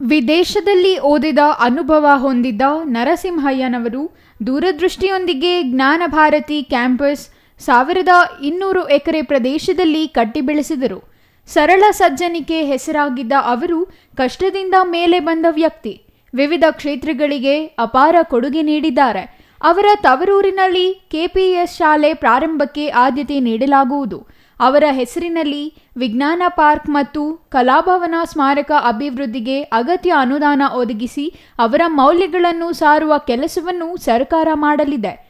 ವಿದೇಶದಲ್ಲಿ ಓದಿದ ಅನುಭವ ಹೊಂದಿದ್ದ ನರಸಿಂಹಯ್ಯನವರು ದೂರದೃಷ್ಟಿಯೊಂದಿಗೆ ಜ್ಞಾನಭಾರತಿ ಕ್ಯಾಂಪಸ್ ಸಾವಿರದ ಇನ್ನೂರು ಎಕರೆ ಪ್ರದೇಶದಲ್ಲಿ ಕಟ್ಟಿ ಬೆಳೆಸಿದರು. ಸರಳ ಸಜ್ಜನಿಕೆ ಹೆಸರಾಗಿದ್ದ ಅವರು ಕಷ್ಟದಿಂದ ಮೇಲೆ ಬಂದ ವ್ಯಕ್ತಿ. ವಿವಿಧ ಕ್ಷೇತ್ರಗಳಿಗೆ ಅಪಾರ ಕೊಡುಗೆ ನೀಡಿದ್ದಾರೆ. ಅವರ ತವರೂರಿನಲ್ಲಿ ಕೆಪಿಎಸ್ ಶಾಲೆ ಪ್ರಾರಂಭಕ್ಕೆ ಆದ್ಯತೆ ನೀಡಲಾಗುವುದು. ಅವರ ಹೆಸರಿನಲ್ಲಿ ವಿಜ್ಞಾನ ಪಾರ್ಕ್ ಮತ್ತು ಕಲಾಭವನ ಸ್ಮಾರಕ ಅಭಿವೃದ್ಧಿಗೆ ಅಗತ್ಯ ಅನುದಾನ ಒದಗಿಸಿ ಅವರ ಮೌಲ್ಯಗಳನ್ನು ಸಾರುವ ಕೆಲಸವನ್ನು ಸರ್ಕಾರ ಮಾಡಲಿದೆ.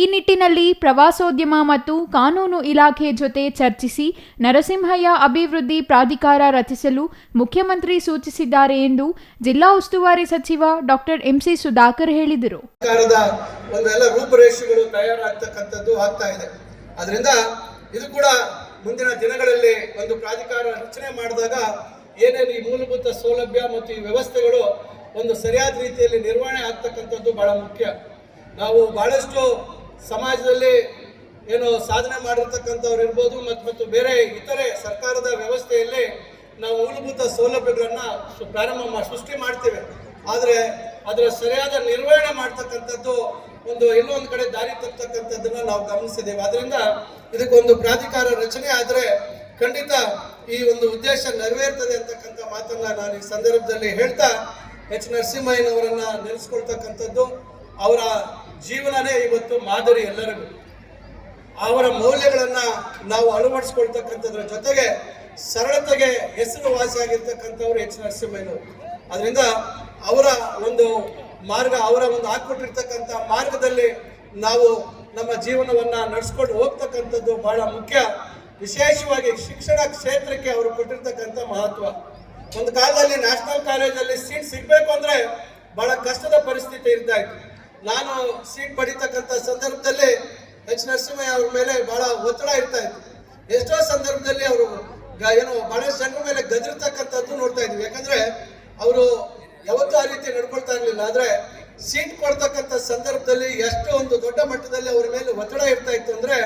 ಈ ನಿಟ್ಟಿನಲ್ಲಿ ಪ್ರವಾಸೋದ್ಯಮ ಮತ್ತು ಕಾನೂನು ಇಲಾಖೆ ಜೊತೆ ಚರ್ಚಿಸಿ ನರಸಿಂಹಯ್ಯ ಅಭಿವೃದ್ಧಿ ಪ್ರಾಧಿಕಾರ ರಚಿಸಲು ಮುಖ್ಯಮಂತ್ರಿ ಸೂಚಿಸಿದ್ದಾರೆ ಎಂದು ಜಿಲ್ಲಾ ಉಸ್ತುವಾರಿ ಸಚಿವ ಡಾಕ್ಟರ್ ಎಂಸಿ ಸುಧಾಕರ್ ಹೇಳಿದರು. ರೂಪುರೇಷೆಗಳು ತಯಾರಾಗ್ತಕ್ಕಂಥದ್ದು ಆಗ್ತಾ ಇದೆ. ಅದರಿಂದ ಇದು ಕೂಡ ಮುಂದಿನ ದಿನಗಳಲ್ಲಿ ಒಂದು ಪ್ರಾಧಿಕಾರ ರಚನೆ ಮಾಡಿದಾಗ ಏನೇನು ಈ ಮೂಲಭೂತ ಸೌಲಭ್ಯ ಮತ್ತು ಈ ವ್ಯವಸ್ಥೆಗಳು ಒಂದು ಸರಿಯಾದ ರೀತಿಯಲ್ಲಿ ನಿರ್ವಹಣೆ ಆಗ್ತಕ್ಕಂಥದ್ದು ಬಹಳ ಮುಖ್ಯ. ನಾವು ಬಹಳಷ್ಟು ಸಮಾಜದಲ್ಲಿ ಏನು ಸಾಧನೆ ಮಾಡಿರ್ತಕ್ಕಂಥವ್ರು ಇರ್ಬೋದು ಮತ್ತು ಮತ್ತು ಬೇರೆ ಇತರೆ ಸರ್ಕಾರದ ವ್ಯವಸ್ಥೆಯಲ್ಲಿ ನಾವು ಮೂಲಭೂತ ಸೌಲಭ್ಯಗಳನ್ನು ಪ್ರಾರಂಭ ಸೃಷ್ಟಿ ಮಾಡ್ತೇವೆ. ಆದರೆ ಅದರ ಸರಿಯಾದ ನಿರ್ವಹಣೆ ಮಾಡ್ತಕ್ಕಂಥದ್ದು ಒಂದು ಎಲ್ಲೋ ಒಂದು ಕಡೆ ದಾರಿ ತಪ್ಪತಕ್ಕಂಥದ್ದನ್ನ ನಾವು ಗಮನಿಸಿದ್ದೇವೆ ಅದರಿಂದ ಇದಕ್ಕೊಂದು ಪ್ರಾಧಿಕಾರ ರಚನೆ ಆದರೆ ಖಂಡಿತ ಈ ಒಂದು ಉದ್ದೇಶ ನೆರವೇರ್ತದೆ ಅಂತಕ್ಕಂಥ ಮಾತನ್ನ ನಾನು ಈ ಸಂದರ್ಭದಲ್ಲಿ ಹೇಳ್ತಾ, ಎಚ್ ನರಸಿಂಹಯ್ಯನವರನ್ನ ನೆನೆಸ್ಕೊಳ್ತಕ್ಕಂಥದ್ದು. ಅವರ ಜೀವನನೇ ಇವತ್ತು ಮಾದರಿ ಎಲ್ಲರಿಗೂ. ಅವರ ಮೌಲ್ಯಗಳನ್ನ ನಾವು ಅಳವಡಿಸ್ಕೊಳ್ತಕ್ಕಂಥದ್ರ ಜೊತೆಗೆ ಸರಳತೆಗೆ ಹೆಸರುವಾಸಿಯಾಗಿರ್ತಕ್ಕಂಥವ್ರು ಎಚ್ ನರಸಿಂಹಯ್ಯನವರು. ಅದರಿಂದ ಅವರ ಒಂದು ಮಾರ್ಗ, ಅವರ ಒಂದು ಹಾಕ್ಬಿಟ್ಟಿರ್ತಕ್ಕಂಥ ಮಾರ್ಗದಲ್ಲಿ ನಾವು ನಮ್ಮ ಜೀವನವನ್ನ ನಡೆಸ್ಕೊಂಡು ಹೋಗ್ತಕ್ಕಂಥದ್ದು ಬಹಳ ಮುಖ್ಯ. ವಿಶೇಷವಾಗಿ ಶಿಕ್ಷಣ ಕ್ಷೇತ್ರಕ್ಕೆ ಅವರು ಕೊಟ್ಟಿರ್ತಕ್ಕಂಥ ಮಹತ್ವ. ಒಂದು ಕಾಲದಲ್ಲಿ ನ್ಯಾಷನಲ್ ಕಾಲೇಜಲ್ಲಿ ಸೀಟ್ ಸಿಗಬೇಕು ಅಂದ್ರೆ ಬಹಳ ಕಷ್ಟದ ಪರಿಸ್ಥಿತಿ ಇರ್ತಾ ಇತ್ತು. ನಾನು ಸೀಟ್ ಪಡಿತಕ್ಕಂಥ ಸಂದರ್ಭದಲ್ಲಿ ಎಚ್ ನರಸಿಂಹಯ್ಯ ಅವ್ರ ಮೇಲೆ ಬಹಳ ಒತ್ತಡ ಇರ್ತಾ ಇತ್ತು. ಎಷ್ಟೋ ಸಂದರ್ಭದಲ್ಲಿ ಅವರು ಏನು ಬಹಳಷ್ಟು ಜನರ ಮೇಲೆ ಗದಿರ್ತಕ್ಕಂಥದ್ದು ನೋಡ್ತಾ ಇದ್ವಿ. ಯಾಕಂದ್ರೆ ಅವರು ಯಾವತ್ತೂ ಆ ರೀತಿ ನಡ್ಕೊಳ್ತಾ ಇರಲಿಲ್ಲ. ಆದ್ರೆ ಸೀಟ್ ಕೊಡ್ತಕ್ಕಂಥ ಸಂದರ್ಭದಲ್ಲಿ ಎಷ್ಟು ಒಂದು ದೊಡ್ಡ ಮಟ್ಟದಲ್ಲಿ ಅವರ ಮೇಲೆ ಒತ್ತಡ ಇರ್ತಾ ಇತ್ತು. ಅಂದ್ರೆ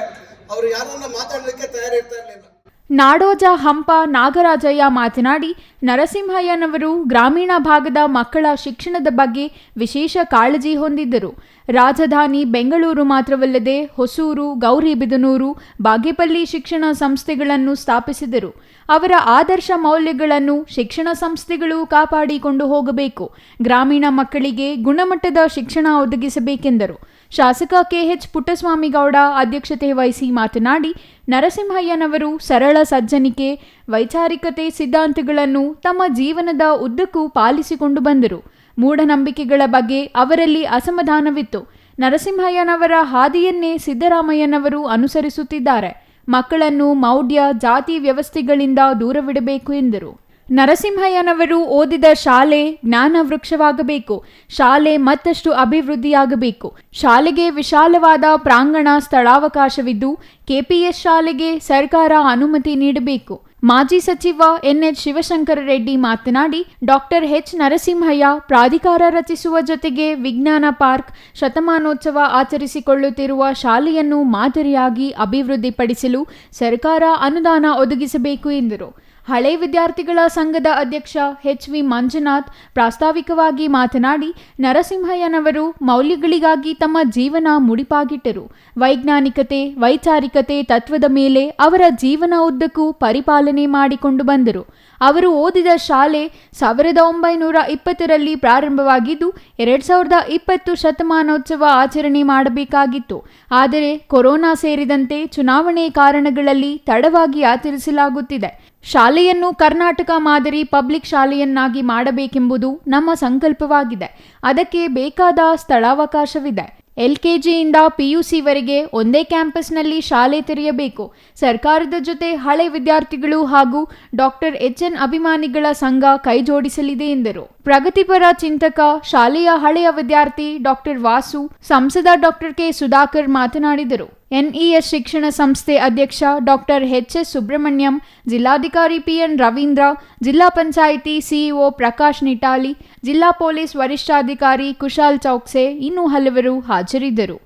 ಅವರು ಯಾರನ್ನ ಮಾತಾಡ್ಲಿಕ್ಕೆ ತಯಾರಿರ್ತಾ ಇರಲಿಲ್ಲ. ನಾಡೋಜ ಹಂಪ ನಾಗರಾಜಯ್ಯ ಮಾತನಾಡಿ ನರಸಿಂಹಯ್ಯನವರು ಗ್ರಾಮೀಣ ಭಾಗದ ಮಕ್ಕಳ ಶಿಕ್ಷಣದ ಬಗ್ಗೆ ವಿಶೇಷ ಕಾಳಜಿ ಹೊಂದಿದ್ದರು. ರಾಜಧಾನಿ ಬೆಂಗಳೂರು ಮಾತ್ರವಲ್ಲದೆ ಹೊಸೂರು ಗೌರಿಬಿದನೂರು ಬಾಗೇಪಲ್ಲಿ ಶಿಕ್ಷಣ ಸಂಸ್ಥೆಗಳನ್ನು ಸ್ಥಾಪಿಸಿದರು. ಅವರ ಆದರ್ಶ ಮೌಲ್ಯಗಳನ್ನು ಶಿಕ್ಷಣ ಸಂಸ್ಥೆಗಳು ಕಾಪಾಡಿಕೊಂಡು ಹೋಗಬೇಕು. ಗ್ರಾಮೀಣ ಮಕ್ಕಳಿಗೆ ಗುಣಮಟ್ಟದ ಶಿಕ್ಷಣ ಒದಗಿಸಬೇಕೆಂದರು. ಶಾಸಕ ಕೆಎಚ್ ಪುಟ್ಟಸ್ವಾಮಿಗೌಡ ಅಧ್ಯಕ್ಷತೆ ವಹಿಸಿ ಮಾತನಾಡಿ, ನರಸಿಂಹಯ್ಯನವರು ಸರಳ ಸಜ್ಜನಿಕೆ, ವೈಚಾರಿಕತೆ ಸಿದ್ಧಾಂತಗಳನ್ನು ತಮ್ಮ ಜೀವನದ ಉದ್ದಕ್ಕೂ ಪಾಲಿಸಿಕೊಂಡು ಬಂದರು. ಮೂಢನಂಬಿಕೆಗಳ ಬಗ್ಗೆ ಅವರಲ್ಲಿ ಅಸಮಾಧಾನವಿತ್ತು. ನರಸಿಂಹಯ್ಯನವರ ಹಾದಿಯನ್ನೇ ಸಿದ್ದರಾಮಯ್ಯನವರು ಅನುಸರಿಸುತ್ತಿದ್ದಾರೆ. ಮಕ್ಕಳನ್ನು ಮೌಢ್ಯ, ಜಾತಿ ವ್ಯವಸ್ಥೆಗಳಿಂದ ದೂರವಿಡಬೇಕು ಎಂದರು. ನರಸಿಂಹಯ್ಯನವರು ಓದಿದ ಶಾಲೆ ಜ್ಞಾನ ವೃಕ್ಷವಾಗಬೇಕು ಶಾಲೆ ಮತ್ತಷ್ಟು ಅಭಿವೃದ್ಧಿಯಾಗಬೇಕು. ಶಾಲೆಗೆ ವಿಶಾಲವಾದ ಪ್ರಾಂಗಣ ಸ್ಥಳಾವಕಾಶವಿದ್ದು, ಕೆಪಿಎಸ್ ಶಾಲೆಗೆ ಸರ್ಕಾರ ಅನುಮತಿ ನೀಡಬೇಕು. ಮಾಜಿ ಸಚಿವ ಎನ್ಎಚ್ ಶಿವಶಂಕರ ರೆಡ್ಡಿ ಮಾತನಾಡಿ, ಡಾಕ್ಟರ್ ಎಚ್. ನರಸಿಂಹಯ್ಯ ಪ್ರಾಧಿಕಾರ ರಚಿಸುವ ಜೊತೆಗೆ ವಿಜ್ಞಾನ ಪಾರ್ಕ್ ಶತಮಾನೋತ್ಸವ ಆಚರಿಸಿಕೊಳ್ಳುತ್ತಿರುವ ಶಾಲೆಯನ್ನು ಮಾದರಿಯಾಗಿ ಅಭಿವೃದ್ಧಿಪಡಿಸಲು ಸರ್ಕಾರ ಅನುದಾನ ಒದಗಿಸಬೇಕು ಎಂದರು. ಹಳೆ ವಿದ್ಯಾರ್ಥಿಗಳ ಸಂಘದ ಅಧ್ಯಕ್ಷ ಎಚ್ ವಿ ಮಂಜುನಾಥ್ ಪ್ರಾಸ್ತಾವಿಕವಾಗಿ ಮಾತನಾಡಿ, ನರಸಿಂಹಯ್ಯನವರು ಮೌಲ್ಯಗಳಿಗಾಗಿ ತಮ್ಮ ಜೀವನ ಮುಡಿಪಾಗಿಟ್ಟರು. ವೈಜ್ಞಾನಿಕತೆ, ವೈಚಾರಿಕತೆ ತತ್ವದ ಮೇಲೆ ಅವರ ಜೀವನ ಉದ್ದಕ್ಕೂ ಪರಿಪಾಲನೆ ಮಾಡಿಕೊಂಡು ಬಂದರು. ಅವರು ಓದಿದ ಶಾಲೆ ಸಾವಿರದ ಒಂಬೈನೂರ ಇಪ್ಪತ್ತರಲ್ಲಿ ಪ್ರಾರಂಭವಾಗಿದ್ದು, ಎರಡು ಸಾವಿರದ ಇಪ್ಪತ್ತು ಶತಮಾನೋತ್ಸವ ಆಚರಣೆ ಮಾಡಬೇಕಾಗಿತ್ತು. ಆದರೆ ಕೊರೋನಾ ಸೇರಿದಂತೆ ಚುನಾವಣೆ ಕಾರಣಗಳಲ್ಲಿ ತಡವಾಗಿ ಆಚರಿಸಲಾಗುತ್ತಿದೆ. ಶಾಲೆಯನ್ನು ಕರ್ನಾಟಕ ಮಾದರಿ ಪಬ್ಲಿಕ್ ಶಾಲೆಯನ್ನಾಗಿ ಮಾಡಬೇಕೆಂಬುದು ನಮ್ಮ ಸಂಕಲ್ಪವಾಗಿದೆ. ಅದಕ್ಕೆ ಬೇಕಾದ ಸ್ಥಳಾವಕಾಶವಿದೆ. ಎಲ್ಕೆಜಿಯಿಂದ ಪಿಯುಸಿವರೆಗೆ ಒಂದೇ ಕ್ಯಾಂಪಸ್ನಲ್ಲಿ ಶಾಲೆ ತೆರೆಯಬೇಕು. ಸರ್ಕಾರದ ಜೊತೆ ಹಳೆ ವಿದ್ಯಾರ್ಥಿಗಳು ಹಾಗೂ ಡಾಕ್ಟರ್ ಎಚ್ಎನ್ ಅಭಿಮಾನಿಗಳ ಸಂಘ ಕೈಜೋಡಿಸಲಿದೆ ಎಂದರು. ಪ್ರಗತಿಪರ ಚಿಂತಕ, ಶಾಲೆಯ ಹಳೆಯ ವಿದ್ಯಾರ್ಥಿ ಡಾಕ್ಟರ್ ವಾಸು, ಸಂಸದ ಡಾಕ್ಟರ್ ಕೆ ಸುಧಾಕರ್ ಮಾತನಾಡಿದರು. ಎನ್ಇಎಸ್ ಶಿಕ್ಷಣ ಸಂಸ್ಥೆ ಅಧ್ಯಕ್ಷ ಡಾಕ್ಟರ್ ಎಚ್ ಎಸ್ ಸುಬ್ರಹ್ಮಣ್ಯಂ, ಜಿಲ್ಲಾಧಿಕಾರಿ ಪಿಎನ್ ರವೀಂದ್ರ, ಜಿಲ್ಲಾ ಪಂಚಾಯಿತಿ ಸಿಇಒ ಪ್ರಕಾಶ್ ನಿಟಾಲಿ, ಜಿಲ್ಲಾ ಪೊಲೀಸ್ ವರಿಷ್ಠಾಧಿಕಾರಿ ಕುಶಾಲ್ ಚೌಕ್ಸೆ ಇನ್ನೂ ಹಲವರು ಹಾಜರಿದ್ದರು.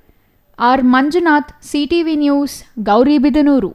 R Manjunath, CTV news Gauribidanur